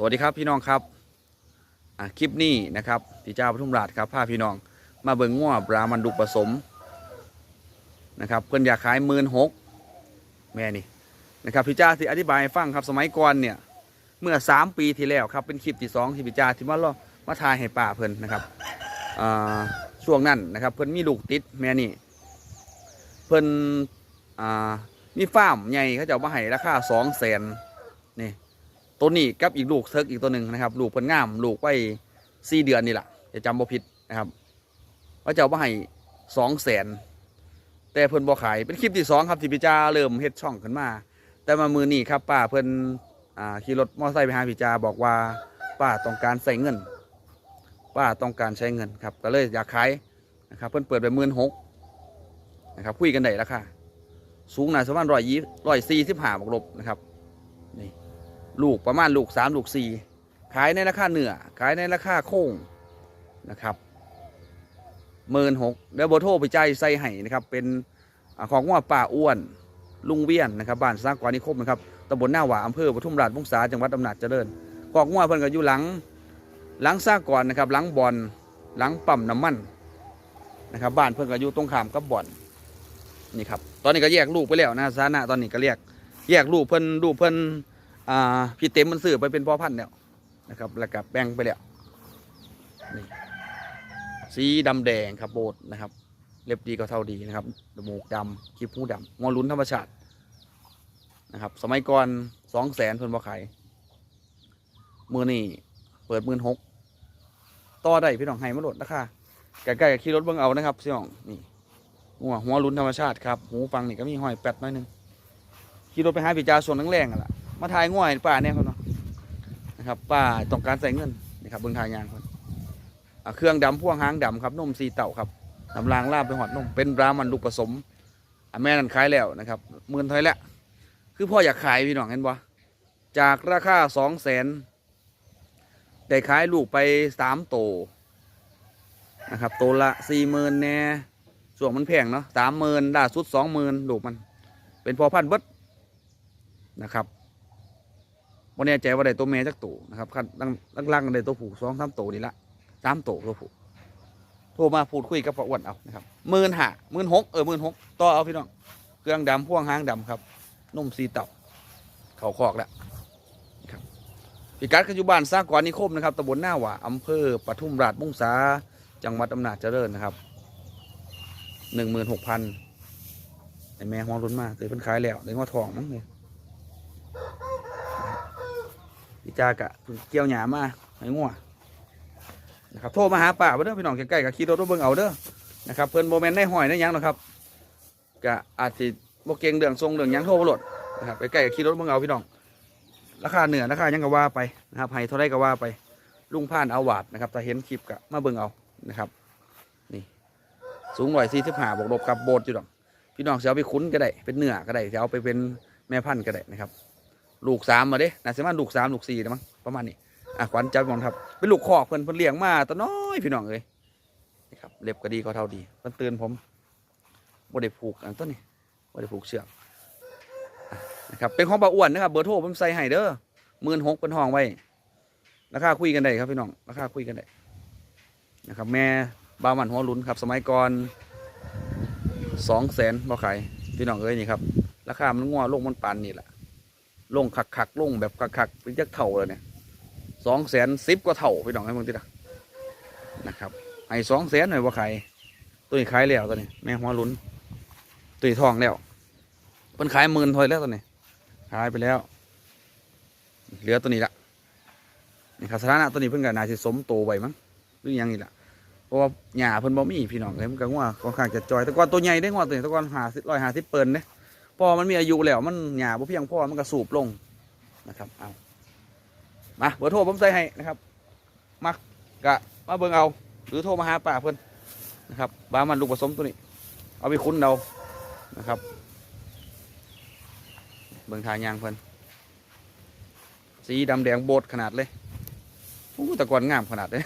สวัสดีครับพี่น้องครับคลิปนี้นะครับพี่เจ้าปทุมราชครับพาพี่น้อง มาเบิ่งง้วบรามันดุผสมนะครับเพิ่นอยากขายหมื่นหกแม่นี่นะครับพี่เจ้าที่อธิบายฟังครับสมัยก่อนเนี่ยเมื่อสามปีที่แล้วครับเป็นคลิปที่สองที่พี่เจ้าที่มาล่อมาทายให้ป้าเพิ่นนะครับช่วงนั้นนะครับเพิ่นมีลูกติดแม่นี่เพิ่นอมีฟาร์มใหญ่เขาจะมาให้ราคาสองแสนนี่ ตัวนี้กับอีกลูกเทิร์กอีกตัวหนึ่งนะครับ ลูกเพิ่นงาม ลูกไปสี่เดือนนี่แหละจะจำบ่ผิดนะครับว่าจะเอามาให้สองแสนแต่เพิ่นบ่ขายเป็นคลิปที่สองครับที่พี่จาเริ่มเฮ็ดช่องขึ้นมา แต่มามือนี้ครับป้าเพิ่นขี่รถมอเตอร์ไซค์ไปหาพี่จาบอกว่าป้าต้องการใส่เงิน ป้าต้องการใช้เงินครับ ก็เลยอยากขายนะครับเพิ่นเปิดไปหมื่นหกนะครับคุยกันได้ราคาสูงหน่อยประมาณร้อยยี่ร้อยสี่สิบห้าบวกลบนะครับ ลูกประมาณลูกสามลูกสี่ขายในราคาเนื้อขายในราคาโค้งนะครับหมื่นหกแล้วโบโทไปใจใส่ให้นะครับ เป็นอของว่าป่าอ้วนลุงเวียนนะครับบ้านสร้างกวานิคมนะครับตำบลหน้าหวาอำเภอปทุมราชวงศาจังหวัดอำนาจเจริญกอกงัวเพิ่นก็อยู่หลังหลังสร้างก่อนนะครับหลังบอลหลังปั๊มน้ำมันนะครับบ้านเพิ่นก็อยู่ตรงข้ามกับบอนนี่ครับตอนนี้ก็แยกลูกไปแล้วนะสานะตอนนี้ก็เรียกแยกลูกเพิ่นลูกเพิ่น อ่าพี่เต็มมันซื้อไปเป็นพ่อพันธุ์แล้วนะครับแล้วก็แบ่งไปแล้วนี่สีดำแดงครับโบดนะครับ เล็บดีก็เท่าดีนะครับจมูกดำขี้ผู้ดำงอลุ้นธรรมชาตินะครับ สมัยก่อนสองแสนเพิ่นบ่ขายมือนี่เปิดมื่นหกต่อได้พี่น้องให้มาโหลดราคาใกล้ๆกับขี่รถเบิ่งเอานะครับพี่น้องนี่หัวหัวลุ้นธรรมชาติครับหูฟังนี่ก็มีห้อยแปดน้อยนึงขี่รถไปหาพี่จ่าส่วนแรงๆอะล่ะ มาถ่ายง่วยป้าเนี่ยเขาเนาะนะครับป้าต้องการใส่เงินนะครับเบิ่งทายยางคนอะเครื่องดำพ่วงหางดำครับนมสีเต่าครับนำรางลาบไปหอดนมเป็นรามันลูกผสมอแม่นั่นขายแล้วนะครับหมื่นเท่าไหร่แล้วคือพ่ออยากขายพี่น้องเห็นบ่จากราคาสองแสนได้ขายลูกไปสามโตนะครับโตละสี่หมื่นแน่ส่วนมันแพงเนาะสามหมื่นล่าสุดสองหมื่นลูกมัน เป็นพอพันธุ์เบิดนะครับ วันนี้ใจว่าได้ตัวแม่จักตัวนะครับคันลังลังๆได้ตัวผู้สองสามตัวนี่ละสามตัวตัวผู้โทรมาพูดคุยกับพ่ออ้วนเอานะครับหมื่นห้าหมื่นหกเออหมื่นหกต่อเอาพี่น้องเครื่องดำพ่วงหางดำครับนุ่มสีเต่าเข่าคอกแล้วครับพิกัดปัจจุบันสร้างกรนิคมนะครับตำบลหน้าหว่าอำเภอปทุมราชมุ่งสาจังหวัดอำนาจเจริญนะครับหนึ่งหมื่นหกพันไอแม่ห้องรุนมากเลยเพิ่นขายแล้วเลยว่าทองมั้งเนี่ย พี่ จากะเกี่ยวหยามาให้งัวนะครับโทรมาหาป้าเด้อพี่น้องใกล้ๆกับขี่รถรถเบิ่งเอาเด้อนะครับเพิ่นโมเมนต์ได้หอยได้ยังหรอกครับก็อาจสิบ่เก่งเรื่องทรงเรื่องยังโทรบ่โลดนะครับใกล้ๆกับขี่รถเบิ่งเอาพี่น้องราคาเหนือราคายังก็ว่าไปนะครับให้เท่าไรก็ว่าไปลุงผ่านเอาวาดนะครับถ้าเห็นคลิปก็มาเบิ่งเอานะครับนี่สูงร้อยสี่สิบห้าบวกลบกับโบดอยู่ดอกพี่น้องจะเอาไปคุ้นก็ได้เป็นเนื้อก็ได้จะเอาไปเป็นแม่พันธุ์ก็ได้นะครับ ลูกสามมาเด้น่าจะมาลูกสามลูกสี่นะมั้งประมาณนี้อะขวัญจับมองครับ เป็นลูกคอกเพิ่นเพิ่นเลี้ยงมาตัวน้อยพี่น้องเอ้ยนี่ครับเล็บก็ดีก็เท่าดีเพิ่นเตือนผมบ่ได้ผูกอันต้นนี่บ่ได้ผูกเชือกนะครับเป็นของป้าอ้วนนะครับเบอร์โทรผมใส่ให้เด้อหมื่นหกเป็นห้องไว้ราคาคุยกันได้ครับพี่น้องราคาคุยกันได้นะครับ แม่บาวมันหัวลุนครับ สมัยก่อนสองแสนบ่ขายพี่น้องเอ้ยนี่ครับราคามันงัวลงมันปานนี่แหละ ลงคักคักลงแบบคักคักๆเป็นจักเท่าเลยเนี่ยสองแสนสิบกว่าเท่าพี่น้องให้มึงติละนะครับไอ้สองแสนหน่อยว่าขายตัวนี้ขายแล้วตัวนี้แม่หัวลุนตัวนี้ทองแล้วเพิ่นขายหมื่นถอยแล้วตัวนี้ขายไปแล้ว เหลือตัวนี้ละนี่ครับสถานะตัวนี้เพิ่นก็น่าสิสมโตไว้มั้งหรือยังนี่ละเพราะว่าหญ้าเพิ่นบ่มีพี่น้องเลยมันก็งัวค่อนข้างจะจอยแต่ก่อนตัวใหญ่ได้งัวตัวนี้แต่ก่อนหาสิร้อยหาสิบเปิลเนี่ย พอมันมีอายุแล้วมันหยาบ่เพียงพอมันก็สูบลงนะครับเอามาเบอร์โทรผมใส่ให้นะครับมักกะมาเบิ่งเอา หรือโทรมาหาป้าเพิ่อนนะครับบามันลูกผสมตัวนี้ เอาไปคุ้นเอานะครับ เบิ่งทางยางเพิ่อนสีดำแดงโบดขนาดเลยโอ้แตะกอนงามขนาดเลย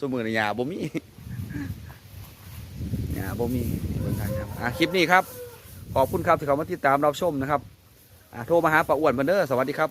สมือในหยาบ่มีหยาบ่มีเบิ่งทางยางอะคลิปนี้ครับ ขอบคุณครับที่เขามาติดตามรับชมนะครับโทรมาหาป้าอ้วนมาเดอร์สวัสดีครับ